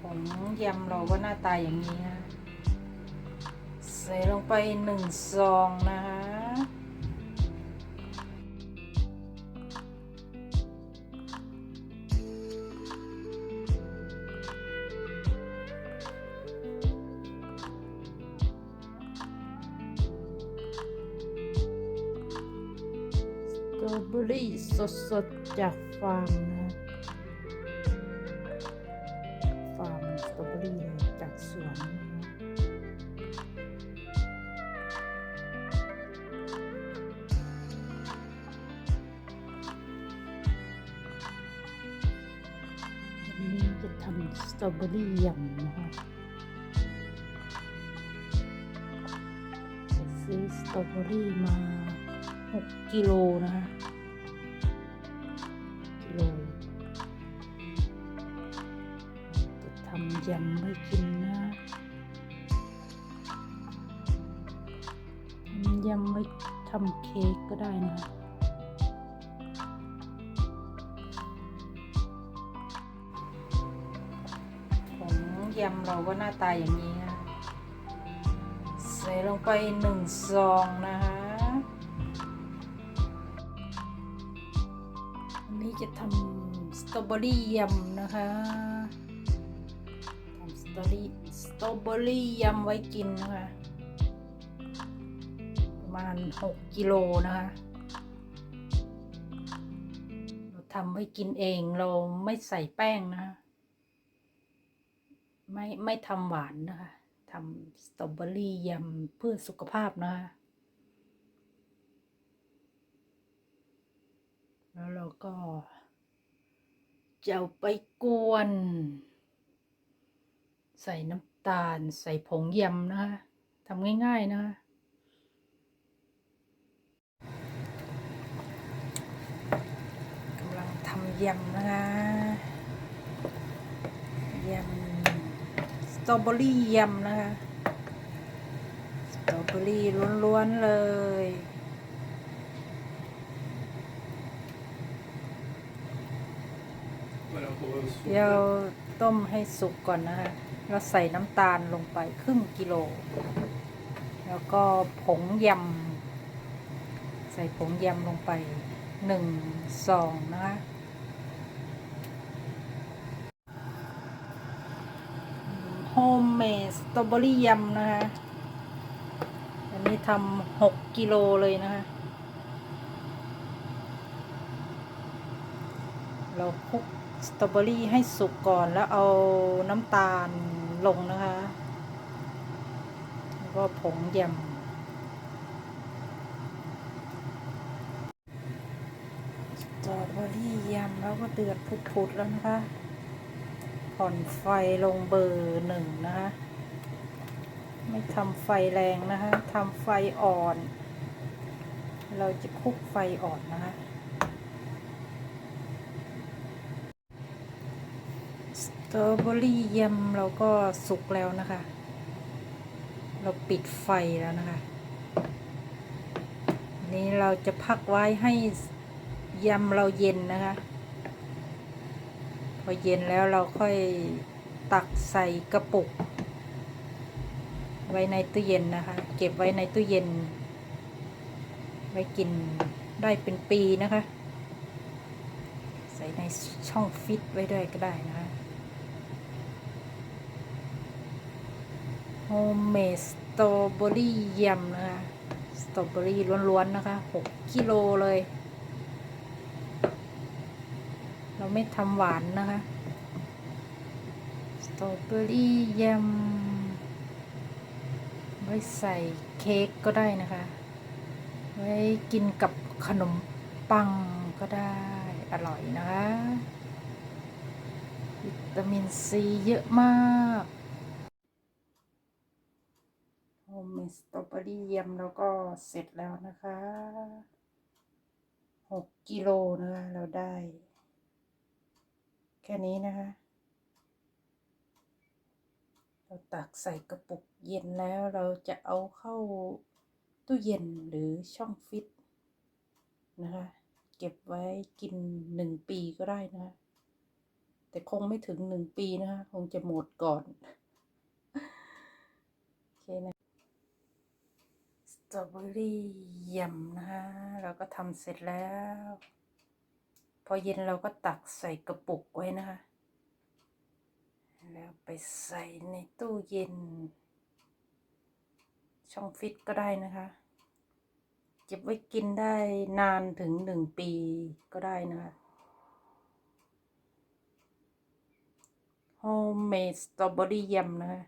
ผงยำเราก็หน้าตาอย่างนี้นะ ใส่ลงไปหนึ่งซองนะคะสตรอเบอรี่สดๆ จากฟาร์มนะ จะทำสตรอเบอรี่ยำนะคะไปซื้อสตรอเบอรี่มา 6 กิโลนะคะกิโลจะทำยำไว้กินนะทำยำไว้ทำเค้กก็ได้นะคะ ยำเราก็หน้าตาอย่างนี้นะใส่ลงไปหนึ่งซองนะคะวันนี้จะทำสตรอเบอรี่ยำนะคะทำสตรอเบอรี่สตรอเบอรี่ยำไว้กินนะคะประมาณ 6 กิโลนะคะเราทำไว้กินเองเราไม่ใส่แป้งนะคะ ไม่ไม่ทำหวานนะคะทำสตรอเบอรี่ยำเพื่อสุขภาพนะคะแล้วเราก็จะเอาไปกวน ใส่น้ำตาลใส่ผงยำนะคะทำง่ายๆนะคะกำลังทำยำนะคะยำ ตรอเบอรี่ยำนะคะ สตรอเบอรี่ล้วนๆเลยเดี๋ยวต้มให้สุกก่อนนะคะ แล้วใส่น้ำตาลลงไปครึ่งกิโล แล้วก็ผงยำ ใส่ผงยำลงไปหนึ่งซองนะคะ ฮมเมดสตรอเบอรี่ยำนะคะ อันนี้ทำหกกิโลเลยนะคะ เราคลุกสตรอเบอรี่ให้สุกก่อนแล้วเอาน้ำตาลลงนะคะ แล้วก็ผงยำสตรอเบอรี่ยำแล้วก็เดือดพุดๆแล้วนะคะ ผ่อนไฟลงเบอร์หนึ่งนะคะ ไม่ทำไฟแรงนะคะทำไฟอ่อน เราจะคุกไฟอ่อนนะคะ สตรอเบอรี่ยำเราก็สุกแล้วนะคะ เราปิดไฟแล้วนะคะ นี้เราจะพักไว้ให้ยำเราเย็นนะคะ อเย็นแล้วเราค่อยตักใส่กระปุก ไว้ในตู้เย็นนะคะ เก็บไว้ในตู้เย็น ไว้กินได้เป็นปีนะคะ ใส่ในช่องฟิตไว้ด้วยก็ได้นะคะโฮมเมดสตรอเบอรี่ยำนะคะ สตรอเบอรี่ล้วนๆนะคะ 6 กิโลเลย เราไม่ทำหวานนะคะ สตรอเบอรี่ยำไว้ใส่เค้กก็ได้นะคะ ไว้กินกับขนมปังก็ได้อร่อยนะคะวิตามินซีเยอะมากโฮมเมดสตรอเบอรี่ยำแล้วก็เสร็จแล้วนะคะหกกิโลนะคะเราได้ ค่นี้นะคะ เราตักใส่กระปุกเย็นแล้วเราจะเอาเข้าตู้เย็นหรือช่องฟิตนะคะ เก็บไว้กินหนึ่งปีก็ได้นะะแต่คงไม่ถึงหนึ่งปีนะคะ คงจะหมดก่อนโอเคนะสตรอเบอรี่ยำนะคะ เราก็ทำเสร็จแล้ว พอเย็นเราก็ตักใส่กระปุกไว้นะคะ แล้วไปใส่ในตู้เย็น ช่องฟิตก็ได้นะคะ เก็บไว้กินได้นานถึงหนึ่งปีก็ได้นะคะโฮมเมดสตรอเบอรี่ยำนะคะ